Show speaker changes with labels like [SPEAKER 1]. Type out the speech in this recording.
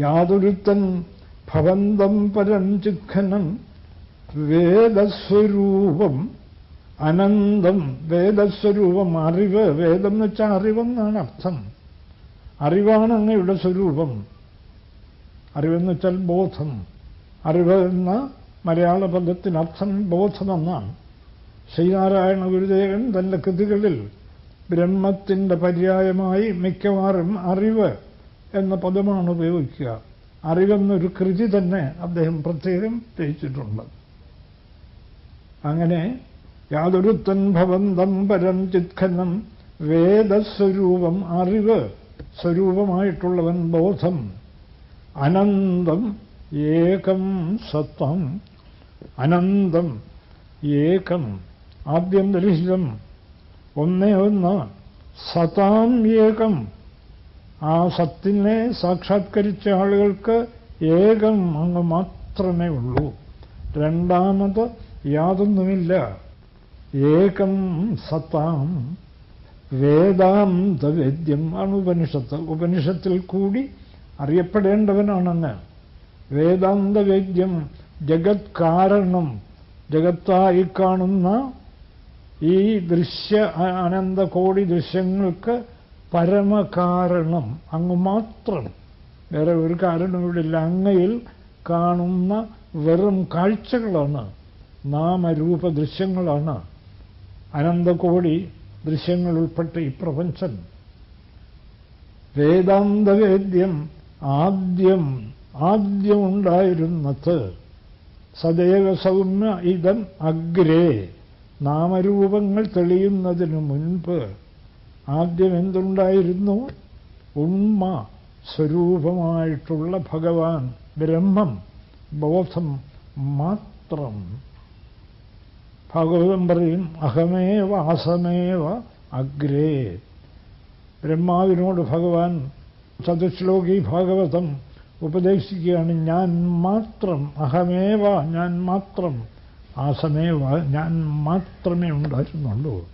[SPEAKER 1] യാതൊരുത്തൻ ഭവന്തം പരം ചിഖനം വേദസ്വരൂപം അനന്തം വേദസ്വരൂപം. അറിവ് വേദം എന്ന് വെച്ചാൽ അറിവെന്നാണ് അർത്ഥം. അറിവാണ് അങ്ങയുടെ സ്വരൂപം. അറിവെന്ന് വെച്ചാൽ ബോധം. അറിവ് എന്ന മലയാള പദത്തിനർത്ഥം ബോധമെന്നാണ്. ശ്രീനാരായണ ഗുരുദേവൻ തന്റെ കൃതികളിൽ ബ്രഹ്മത്തിന്റെ പര്യായമായി മിക്കവാറും അറിവ് എന്ന പദമാണ് ഉപയോഗിക്കുക. അറിവെന്നൊരു കൃതി തന്നെ അദ്ദേഹം പ്രത്യേകം രചിച്ചിട്ടുണ്ട്. അങ്ങനെ യാതൊരുത്തൻ ഭവന്തം പരം ചിത്ഖനം വേദസ്വരൂപം അറിവ് സ്വരൂപമായിട്ടുള്ളവൻ ബോധം അനന്തം ഏകം സത്വം അനന്തം ഏകം ആദ്യം ദരിശിതം ഒന്നേ ഒന്ന് സതാം ഏകം ആ സത്തിനെ സാക്ഷാത്കരിച്ച ആളുകൾക്ക് ഏകം അങ്ങ് മാത്രമേ ഉള്ളൂ. രണ്ടാമത് യാതൊന്നുമില്ല. ഏകം സത്താം വേദാന്തവേദ്യം ആണ് ഉപനിഷത്ത് ഉപനിഷത്തിൽ കൂടി അറിയപ്പെടേണ്ടവനാണെന്ന്. വേദാന്തവേദ്യം ജഗത് കാരണം. ജഗത്തായി കാണുന്ന ഈ ദൃശ്യ അനന്തകോടി ദൃശ്യങ്ങൾക്ക് പരമകാരണം. അങ്ങ് മാത്രം. വേറെ ഒരു കാരണം ഇവിടെ അങ്ങയിൽ കാണുന്ന വെറും കാഴ്ചകളാണ്. നാമരൂപ ദൃശ്യങ്ങളാണ് അനന്തകോടി ദൃശ്യങ്ങൾ ഉൾപ്പെട്ട ഈ പ്രപഞ്ചം. വേദാന്തവേദ്യം ആദ്യം ആദ്യമുണ്ടായിരുന്നത് സദൈവ സൗമ്യ ഇതം അഗ്രേ. നാമരൂപങ്ങൾ തെളിയുന്നതിനു മുൻപ് ആദ്യം എന്തുണ്ടായിരുന്നു ഉണ്മ സ്വരൂപമായിട്ടുള്ള ഭഗവാൻ ബ്രഹ്മം ബോധം മാത്രം. ഭാഗവതം പറയും അഹമേവ അസമേവ അഗ്രേ. ബ്രഹ്മാവിനോട് ഭഗവാൻ ചതുശ്ലോകി ഭാഗവതം ഉപദേശിക്കുകയാണ് ഞാൻ മാത്രം അഹമേവ ഞാൻ മാത്രം ആസമേവ ഞാൻ മാത്രമേ ഉണ്ടായിരുന്നുള്ളൂ.